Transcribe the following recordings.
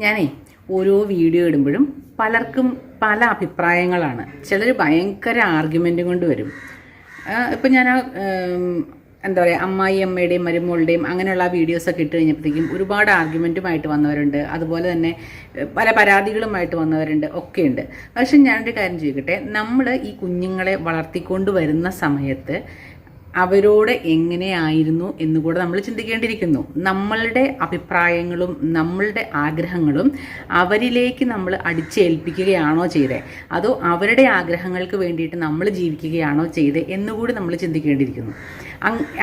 ഞാനേ ഓരോ വീഡിയോ ഇടുമ്പോഴും പലർക്കും പല അഭിപ്രായങ്ങളാണ്. ചിലർ ഭയങ്കര ആർഗ്യുമെന്റും കൊണ്ട് വരും. ഇപ്പം ഞാൻ എന്താ പറയുക അമ്മായി അമ്മയുടെയും മരുമോളുടെയും അങ്ങനെയുള്ള വീഡിയോസൊക്കെ ഇട്ട് കഴിഞ്ഞപ്പോഴത്തേക്കും ഒരുപാട് ആർഗ്യുമെന്റുമായിട്ട് വന്നവരുണ്ട്. അതുപോലെ തന്നെ പല പരാതികളുമായിട്ട് വന്നവരുണ്ട് ഒക്കെയുണ്ട്. പക്ഷെ ഞാനൊരു കാര്യം ചോദിക്കട്ടെ നമ്മൾ ഈ കുഞ്ഞുങ്ങളെ വളർത്തിക്കൊണ്ട് വരുന്ന സമയത്ത് അവരോട് എങ്ങനെയായിരുന്നു എന്നുകൂടെ നമ്മൾ ചിന്തിക്കേണ്ടിയിരിക്കുന്നു. നമ്മളുടെ അഭിപ്രായങ്ങളും നമ്മളുടെ ആഗ്രഹങ്ങളും അവരിലേക്ക് നമ്മൾ അടിച്ചേൽപ്പിക്കുകയാണോ ചെയ്തത് അതോ അവരുടെ ആഗ്രഹങ്ങൾക്ക് വേണ്ടിയിട്ട് നമ്മൾ ജീവിക്കുകയാണോ ചെയ്തത് എന്നുകൂടി നമ്മൾ ചിന്തിക്കേണ്ടിയിരിക്കുന്നു.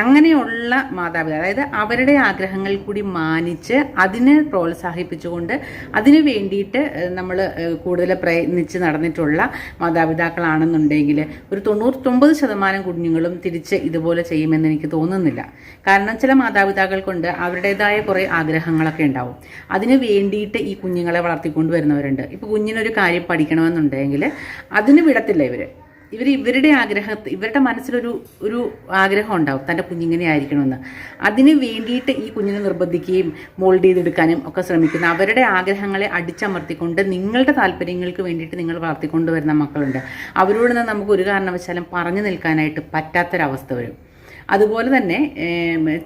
അങ്ങനെയുള്ള മാതാപിതാക്കൾ അതായത് അവരുടെ ആഗ്രഹങ്ങൾ കൂടി മാനിച്ച് അതിനെ പ്രോത്സാഹിപ്പിച്ചുകൊണ്ട് അതിന് വേണ്ടിയിട്ട് നമ്മൾ കൂടുതൽ പ്രയത്നിച്ച് നടന്നിട്ടുള്ള മാതാപിതാക്കളാണെന്നുണ്ടെങ്കിൽ ഒരു തൊണ്ണൂറ്റൊമ്പത് ശതമാനം കുഞ്ഞുങ്ങളും തിരിച്ച് ഇതുപോലെ ചെയ്യുമെന്ന് എനിക്ക് തോന്നുന്നില്ല. കാരണം ചില മാതാപിതാക്കൾക്കുണ്ട് അവരുടേതായ കുറേ ആഗ്രഹങ്ങളൊക്കെ ഉണ്ടാവും. അതിന് വേണ്ടിയിട്ട് ഈ കുഞ്ഞുങ്ങളെ വളർത്തിക്കൊണ്ട് വരുന്നവരുണ്ട്. ഇപ്പോൾ കുഞ്ഞിനൊരു കാര്യം പഠിക്കണമെന്നുണ്ടെങ്കിൽ അതിന് വിടത്തില്ല ഇവർ ഇവർ ഇവരുടെ ആഗ്രഹത്തെ ഇവരുടെ മനസ്സിലൊരു ഒരു ആഗ്രഹം ഉണ്ടാവും തന്റെ കുഞ്ഞിങ്ങനെ ആയിരിക്കണമെന്ന്. അതിന് വേണ്ടിയിട്ട് ഈ കുഞ്ഞിനെ നിർബന്ധിക്കുകയും മോൾഡ് ചെയ്തെടുക്കാനും ഒക്കെ ശ്രമിക്കുന്നു അവരുടെ ആഗ്രഹങ്ങളെ അടിച്ചമർത്തിക്കൊണ്ട് നിങ്ങളുടെ താല്പര്യങ്ങൾക്ക് വേണ്ടിയിട്ട് നിങ്ങൾ വളർത്തിക്കൊണ്ട് വരുന്ന മക്കളുണ്ട്. അവരോട് നമുക്ക് ഒരു കാരണവശാലും പറഞ്ഞു നിൽക്കാനായിട്ട് പറ്റാത്തൊരവസ്ഥ വരും. അതുപോലെ തന്നെ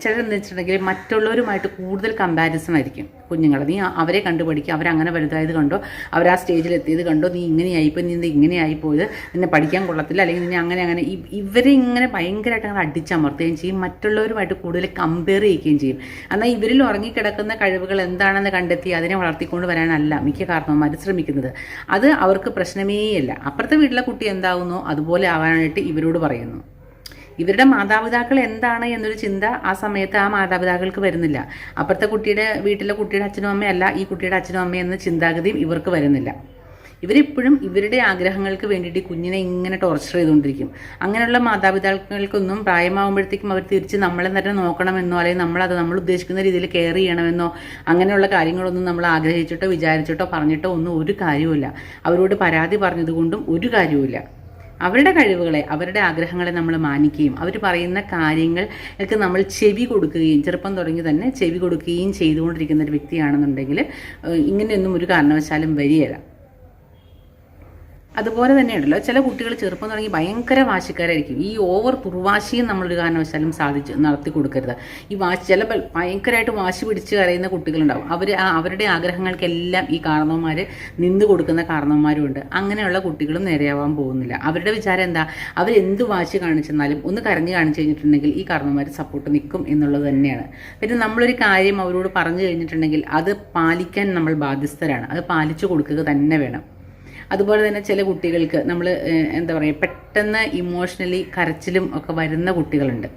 ചിലരെന്ന് വെച്ചിട്ടുണ്ടെങ്കിൽ മറ്റുള്ളവരുമായിട്ട് കൂടുതൽ കമ്പാരിസൺ ആയിരിക്കും. കുഞ്ഞുങ്ങൾ നീ അവരെ കണ്ടുപഠിക്കുക അവരങ്ങനെ വലുതായത് കണ്ടോ? അവർ ആ സ്റ്റേജിൽ എത്തിയത് കണ്ടോ? നീ ഇങ്ങനെയായിപ്പോൾ നീ ഇങ്ങനെ ഇങ്ങനെയായിപ്പോയത് നിന്നെ പഠിക്കാൻ കൊള്ളത്തില്ല അല്ലെങ്കിൽ നീ അങ്ങനെ അങ്ങനെ. ഇവരെ ഇങ്ങനെ ഭയങ്കരമായിട്ട് അങ്ങനെ അടിച്ചമർത്തുകയും ചെയ്യും. മറ്റുള്ളവരുമായിട്ട് കൂടുതൽ കമ്പയർ ചെയ്യുകയും ചെയ്യും. എന്നാൽ ഇവരിൽ ഉറങ്ങിക്കിടക്കുന്ന കഴിവുകൾ എന്താണെന്ന് കണ്ടെത്തി അതിനെ വളർത്തിക്കൊണ്ട് വരാനല്ല മിക്ക കാരണവന്മാർ ശ്രമിക്കുന്നത്. അത് അവർക്ക് പ്രശ്നമേയല്ല. അപ്പുറത്തെ വീട്ടിലെ കുട്ടി എന്താകുന്നോ അതുപോലെ ആവാനായിട്ട് ഇവരോട് പറയുന്നു. ഇവരുടെ മാതാപിതാക്കൾ എന്താണ് എന്നൊരു ചിന്ത ആ സമയത്ത് ആ മാതാപിതാക്കൾക്ക് വരുന്നില്ല. അപ്പുറത്തെ കുട്ടിയുടെ വീട്ടിലെ കുട്ടിയുടെ അച്ഛനും അമ്മയല്ല ഈ കുട്ടിയുടെ അച്ഛനും അമ്മയും എന്ന ചിന്താഗതിയും ഇവർക്ക് വരുന്നില്ല. ഇവരിപ്പോഴും ഇവരുടെ ആഗ്രഹങ്ങൾക്ക് വേണ്ടിയിട്ട് കുഞ്ഞിനെ ഇങ്ങനെ ടോർച്ചർ ചെയ്തുകൊണ്ടിരിക്കും. അങ്ങനെയുള്ള മാതാപിതാക്കൾക്കൊന്നും പ്രായമാകുമ്പോഴത്തേക്കും അവർ തിരിച്ച് നമ്മളെ തന്നെ നോക്കണമെന്നോ അല്ലെങ്കിൽ നമ്മളത് നമ്മൾ ഉദ്ദേശിക്കുന്ന രീതിയിൽ കെയർ ചെയ്യണമെന്നോ അങ്ങനെയുള്ള കാര്യങ്ങളൊന്നും നമ്മൾ ആഗ്രഹിച്ചിട്ടോ വിചാരിച്ചിട്ടോ പറഞ്ഞിട്ടോ ഒന്നും ഒരു കാര്യവുമില്ല. അവരോട് പരാതി പറഞ്ഞതുകൊണ്ടും ഒരു കാര്യവുമില്ല. അവരുടെ കഴിവുകളെ അവരുടെ ആഗ്രഹങ്ങളെ നമ്മൾ മാനിക്കുകയും അവർ പറയുന്ന കാര്യങ്ങൾക്ക് നമ്മൾ ചെവി കൊടുക്കുകയും ചെറുപ്പം തുടങ്ങി തന്നെ ചെവി കൊടുക്കുകയും ചെയ്തുകൊണ്ടിരിക്കുന്ന ഒരു വ്യക്തിയാണെന്നുണ്ടെങ്കിൽ ഇങ്ങനെയൊന്നും ഒരു കാരണവശാലും വരികയില്ല അതുപോലെ തന്നെയുണ്ടല്ലോ ചില കുട്ടികൾ ചെറുപ്പം തുടങ്ങി ഭയങ്കര വാശിക്കാരായിരിക്കും. ഈ ഓവർ തുർവാശിയും നമ്മളൊരു കാരണവശാലും സാധിച്ച് നടത്തി കൊടുക്കരുത്. ഈ വാശി ചില ഭയങ്കരമായിട്ട് വാശി പിടിച്ച് കരയുന്ന കുട്ടികളുണ്ടാവും. അവർ അവരുടെ ആഗ്രഹങ്ങൾക്കെല്ലാം ഈ കാരണവന്മാർ നിന്ന് കൊടുക്കുന്ന കാരണവന്മാരും ഉണ്ട് അങ്ങനെയുള്ള കുട്ടികളും നേരെയാവാൻ പോകുന്നില്ല. അവരുടെ വിചാരം എന്താ? അവരെന്ത് വാശി കാണിച്ചെന്നാലും ഒന്ന് കരഞ്ഞ് കാണിച്ചു കഴിഞ്ഞിട്ടുണ്ടെങ്കിൽ ഈ കാരണവന്മാർ സപ്പോർട്ട് നിൽക്കും എന്നുള്ളത് തന്നെയാണ്. പിന്നെ നമ്മളൊരു കാര്യം അവരോട് പറഞ്ഞു കഴിഞ്ഞിട്ടുണ്ടെങ്കിൽ അത് പാലിക്കാൻ നമ്മൾ ബാധ്യസ്ഥരാണ്. അത് പാലിച്ചു കൊടുക്കുക തന്നെ വേണം. അതുപോലെ തന്നെ ചില കുട്ടികൾക്ക് നമ്മൾ എന്താ പറയുക പെട്ടെന്ന് ഇമോഷണലി കരച്ചിലും ഒക്കെ വരുന്ന കുട്ടികളുണ്ട്.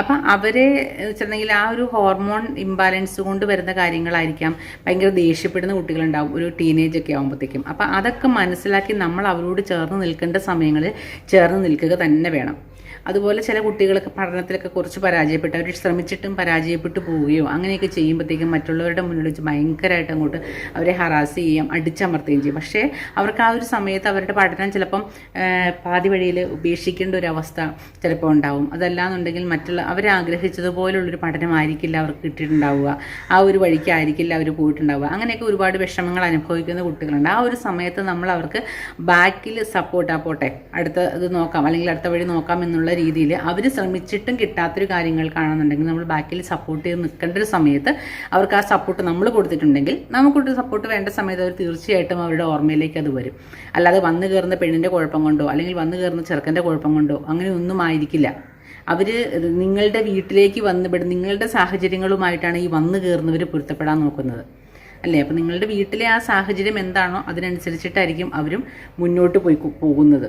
അപ്പം അവരെ വെച്ചിട്ടുണ്ടെങ്കിൽ ആ ഒരു ഹോർമോൺ ഇംബാലൻസ് കൊണ്ട് വരുന്ന കാര്യങ്ങളായിരിക്കാം ഭയങ്കര ദേഷ്യപ്പെടുന്ന കുട്ടികളുണ്ടാവും ഒരു ടീനേജ് ഒക്കെ ആകുമ്പോഴത്തേക്കും അപ്പം അതൊക്കെ മനസ്സിലാക്കി നമ്മൾ അവരോട് ചേർന്ന് നിൽക്കേണ്ട സമയങ്ങളിൽ ചേർന്ന് നിൽക്കുക തന്നെ വേണം. അതുപോലെ ചില കുട്ടികളൊക്കെ പഠനത്തിലൊക്കെ കുറച്ച് പരാജയപ്പെട്ട്. അവർ ശ്രമിച്ചിട്ടും പരാജയപ്പെട്ടു പോവുകയോ അങ്ങനെയൊക്കെ ചെയ്യുമ്പോഴത്തേക്കും മറ്റുള്ളവരുടെ മുന്നിൽ വെച്ച് ഭയങ്കരമായിട്ട് അങ്ങോട്ട് അവരെ ഹറാസ് ചെയ്യാം അടിച്ചമർത്തുകയും ചെയ്യും. പക്ഷേ അവർക്ക് ആ ഒരു സമയത്ത് അവരുടെ പഠനം ചിലപ്പം പാതി വഴിയിൽ ഉപേക്ഷിക്കേണ്ട ഒരു അവസ്ഥ ചിലപ്പോൾ ഉണ്ടാവും. അതല്ലാന്നുണ്ടെങ്കിൽ മറ്റുള്ള അവരാഗ്രഹിച്ചതുപോലുള്ളൊരു പഠനമായിരിക്കില്ല അവർക്ക് കിട്ടിയിട്ടുണ്ടാവുക. ആ ഒരു വഴിക്കായിരിക്കില്ല അവർ പോയിട്ടുണ്ടാവുക. അങ്ങനെയൊക്കെ ഒരുപാട് വിഷമങ്ങൾ അനുഭവിക്കുന്ന കുട്ടികളുണ്ട്. ആ ഒരു സമയത്ത് നമ്മൾ അവർക്ക് ബാക്കിൽ സപ്പോർട്ട് പോട്ടെ. അടുത്ത ഇത് നോക്കാം. അല്ലെങ്കിൽ അടുത്ത വഴി നോക്കാം എന്നുള്ള രീതിയിൽ അവർ ശ്രമിച്ചിട്ടും കിട്ടാത്തൊരു കാര്യങ്ങൾക്കാണെന്നുണ്ടെങ്കിൽ നമ്മൾ ബാക്കിൽ സപ്പോർട്ട് ചെയ്ത് നിൽക്കേണ്ട ഒരു സമയത്ത് അവർക്ക് ആ സപ്പോർട്ട് നമ്മൾ കൊടുത്തിട്ടുണ്ടെങ്കിൽ നമുക്കൊരു സപ്പോർട്ട് വേണ്ട സമയത്ത് അവർ തീർച്ചയായിട്ടും അവരുടെ ഓർമ്മയിലേക്ക് അത് വരും. അല്ലാതെ വന്നു കയറുന്ന പെണ്ണിന്റെ കുഴപ്പം കൊണ്ടോ അല്ലെങ്കിൽ വന്നു കയറുന്ന ചെറുക്കന്റെ കുഴപ്പം കൊണ്ടോ അങ്ങനെ ഒന്നും ആയിരിക്കില്ല. അവർ നിങ്ങളുടെ വീട്ടിലേക്ക് വന്നുപെടും നിങ്ങളുടെ സാഹചര്യങ്ങളുമായിട്ടാണ് ഈ വന്നു കയറുന്നവർ പൊരുത്തപ്പെടാൻ നോക്കുന്നത്. അല്ലേ? അപ്പം നിങ്ങളുടെ വീട്ടിലെ ആ സാഹചര്യം എന്താണോ അതിനനുസരിച്ചിട്ടായിരിക്കും അവരും മുന്നോട്ട് പോയി പോകുന്നത്.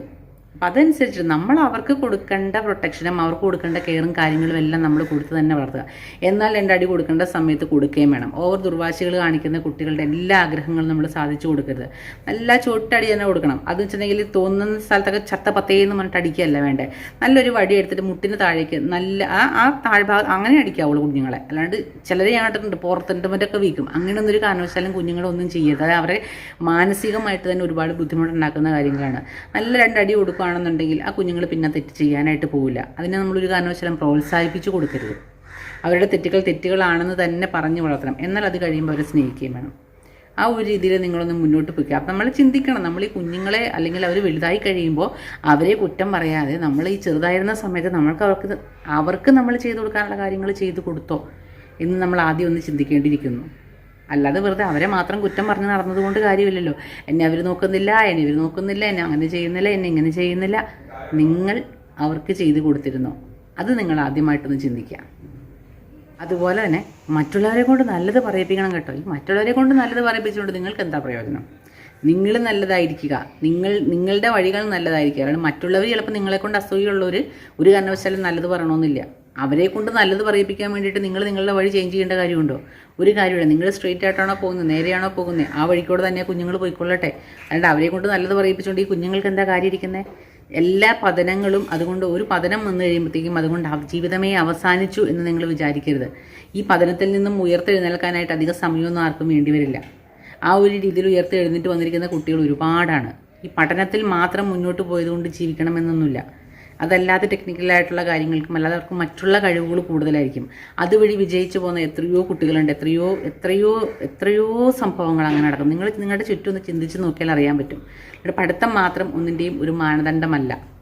അപ്പം അതനുസരിച്ച് നമ്മൾ അവർക്ക് കൊടുക്കേണ്ട പ്രൊട്ടക്ഷനും അവർക്ക് കൊടുക്കേണ്ട കെയറും കാര്യങ്ങളും എല്ലാം നമ്മൾ കൊടുത്ത് തന്നെ വളർത്തുക. എന്നാൽ രണ്ടടി കൊടുക്കേണ്ട സമയത്ത് കൊടുക്കുകയും വേണം. ഓവർ ദുർവാശികൾ കാണിക്കുന്ന കുട്ടികളുടെ എല്ലാ ആഗ്രഹങ്ങളും നമ്മൾ സാധിച്ചു കൊടുക്കരുത്. നല്ല ചുവട്ടടി തന്നെ കൊടുക്കണം. അത് വെച്ചിട്ടുണ്ടെങ്കിൽ തോന്നുന്ന സ്ഥലത്തൊക്കെ ചത്ത പത്തേന്ന് പറഞ്ഞിട്ട് അടിക്കുകയല്ല വേണ്ടേ. നല്ലൊരു വടി എടുത്തിട്ട് മുട്ടിന് താഴേക്ക് നല്ല ആ ആ താഴ്ഭാഗം അങ്ങനെ അടിക്കാവുള്ളൂ കുഞ്ഞുങ്ങളെ. അല്ലാണ്ട് ചിലരെ ഞാൻ കണ്ടിട്ടുണ്ട് മറ്റൊക്കെ വീക്കും അങ്ങനെ ഒരു കാരണവശാലും കുഞ്ഞുങ്ങളൊന്നും ചെയ്യരുത്. അത് അവരെ മാനസികമായിട്ട് തന്നെ ഒരുപാട് ബുദ്ധിമുട്ടുണ്ടാക്കുന്ന കാര്യങ്ങളാണ്. നല്ല രണ്ടടി കൊടുക്കുകയാണെന്നുണ്ടെങ്കിൽ ആ കുഞ്ഞുങ്ങൾ പിന്നെ തെറ്റ് ചെയ്യാനായിട്ട് പോവില്ല. അതിനെ നമ്മളൊരു കാരണവശാലും പ്രോത്സാഹിപ്പിച്ചു കൊടുക്കരുത്. അവരുടെ തെറ്റുകൾ തെറ്റുകളാണെന്ന് തന്നെ പറഞ്ഞു വളർത്തണം. എന്നാൽ അത് കഴിയുമ്പോൾ അവരെ സ്നേഹിക്കുകയും വേണം. ആ ഒരു രീതിയിൽ നിങ്ങളൊന്ന് മുന്നോട്ട് പോയിക്കുക അപ്പം നമ്മൾ ചിന്തിക്കണം. നമ്മൾ ഈ കുഞ്ഞുങ്ങളെ അല്ലെങ്കിൽ അവർ വലുതായി കഴിയുമ്പോൾ അവരെ കുറ്റം പറയാതെ നമ്മൾ ഈ ചെറുതായിരുന്ന സമയത്ത് നമ്മൾക്ക് അവർക്ക് അവർക്ക് നമ്മൾ ചെയ്തു കൊടുക്കാനുള്ള കാര്യങ്ങൾ ചെയ്തു കൊടുത്തോ എന്ന് നമ്മൾ ആദ്യം ഒന്ന് ചിന്തിക്കേണ്ടിയിരിക്കുന്നു. അല്ലാതെ വെറുതെ അവരെ മാത്രം കുറ്റം പറഞ്ഞ് നടന്നതുകൊണ്ട് കാര്യമില്ലല്ലോ. എന്നെ അവർ നോക്കുന്നില്ല എന്നെ ഇവർ നോക്കുന്നില്ല എന്നെ അങ്ങനെ ചെയ്യുന്നില്ല എന്നെ ഇങ്ങനെ ചെയ്യുന്നില്ല. നിങ്ങൾ അവർക്ക് ചെയ്തു കൊടുത്തിരുന്നു? അത് നിങ്ങൾ ആദ്യമായിട്ടൊന്ന് ചിന്തിക്കുക. അതുപോലെ തന്നെ മറ്റുള്ളവരെ കൊണ്ട് നല്ലത് പറയിപ്പിക്കണം കേട്ടോ. ഈ മറ്റുള്ളവരെ കൊണ്ട് നല്ലത് പറയിപ്പിച്ചുകൊണ്ട് നിങ്ങൾക്ക് എന്താ പ്രയോജനം? നിങ്ങൾ നല്ലതായിരിക്കുക. നിങ്ങൾ നിങ്ങളുടെ വഴികൾ നല്ലതായിരിക്കുക. കാരണം മറ്റുള്ളവർ ചിലപ്പോൾ നിങ്ങളെ കൊണ്ട് അസൂയുള്ളവർ ഒരു കാരണവശാലും നല്ലത് പറയണമെന്നില്ല. അവരെ കൊണ്ട് നല്ലത് പറയിപ്പിക്കാൻ വേണ്ടിയിട്ട് നിങ്ങൾ നിങ്ങളുടെ വഴി ചേഞ്ച് ചെയ്യേണ്ട കാര്യമുണ്ടോ? ഒരു കാര്യമില്ല നിങ്ങൾ സ്ട്രെയിറ്റ് ആയിട്ടാണോ പോകുന്നത്? നേരെയാണോ പോകുന്നത്? ആ വഴിക്കൂടെ തന്നെ കുഞ്ഞുങ്ങൾ പോയിക്കൊള്ളട്ടെ. അല്ലാണ്ട് അവരെ കൊണ്ട് നല്ലത് പറയിപ്പിച്ചുകൊണ്ട് ഈ കുഞ്ഞുങ്ങൾക്ക് എന്താ കാര്യം ഇരിക്കുന്നത് എല്ലാ പതനങ്ങളും അതുകൊണ്ട് ഒരു പതനം വന്നു കഴിയുമ്പോഴത്തേക്കും അതുകൊണ്ട് ജീവിതമേ അവസാനിച്ചു എന്ന് നിങ്ങൾ വിചാരിക്കരുത്. ഈ പതനത്തിൽ നിന്നും ഉയർത്തെഴുന്നേൽക്കാനായിട്ട് അധികം സമയമൊന്നും ആർക്കും വേണ്ടി വരില്ല. ആ ഒരു രീതിയിൽ ഉയർത്തെഴുന്നേറ്റ് വന്നിരിക്കുന്ന കുട്ടികൾ ഒരുപാടാണ്. ഈ പഠനത്തിൽ മാത്രം മുന്നോട്ട് പോയതുകൊണ്ട് ജീവിക്കണമെന്നൊന്നുമില്ല. അതല്ലാതെ ടെക്നിക്കലായിട്ടുള്ള കാര്യങ്ങൾക്കും അല്ലാതെ അവർക്ക് മറ്റുള്ള കഴിവുകൾ കൂടുതലായിരിക്കും. അതുവഴി വിജയിച്ചു പോകുന്ന എത്രയോ കുട്ടികളുണ്ട്. എത്രയോ എത്രയോ എത്രയോ സംഭവങ്ങൾ അങ്ങനെ നടക്കും. നിങ്ങൾ നിങ്ങളുടെ ചുറ്റും ഒന്ന് ചിന്തിച്ച് നോക്കിയാൽ അറിയാൻ പറ്റും. ഇവിടെ പഠിത്തം മാത്രം ഒന്നിന്റെയും ഒരു മാനദണ്ഡമല്ല.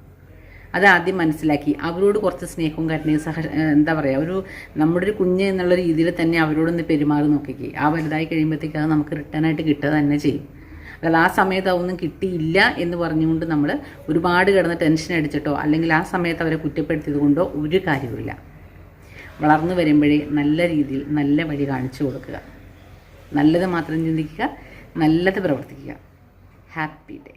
അത് ആദ്യം മനസ്സിലാക്കി. അവരോട് കുറച്ച് സ്നേഹവും കരുണയും സഹ എന്താ പറയുക ഒരു നമ്മുടെ ഒരു കുഞ്ഞ് എന്നുള്ള രീതിയിൽ തന്നെ അവരോടൊന്ന് പെരുമാറി നോക്കിക്കേ. ആ വലുതായി കഴിയുമ്പോഴത്തേക്ക് അത് നമുക്ക് റിട്ടേൺ ആയിട്ട് കിട്ടുക തന്നെ ചെയ്യും. അതായത് ആ സമയത്ത് അതൊന്നും കിട്ടിയില്ല എന്ന് പറഞ്ഞുകൊണ്ട് നമ്മൾ ഒരുപാട് കിടന്ന് ടെൻഷൻ അടിച്ചിട്ടോ അല്ലെങ്കിൽ ആ സമയത്ത് അവരെ കുറ്റപ്പെടുത്തിയത് കൊണ്ടോ ഒരു കാര്യവുമില്ല. വളർന്നു വരുമ്പോഴേ നല്ല രീതിയിൽ നല്ല വഴി കാണിച്ചു കൊടുക്കുക. നല്ലത് മാത്രം ചിന്തിക്കുക നല്ലത് പ്രവർത്തിക്കുക. Happy day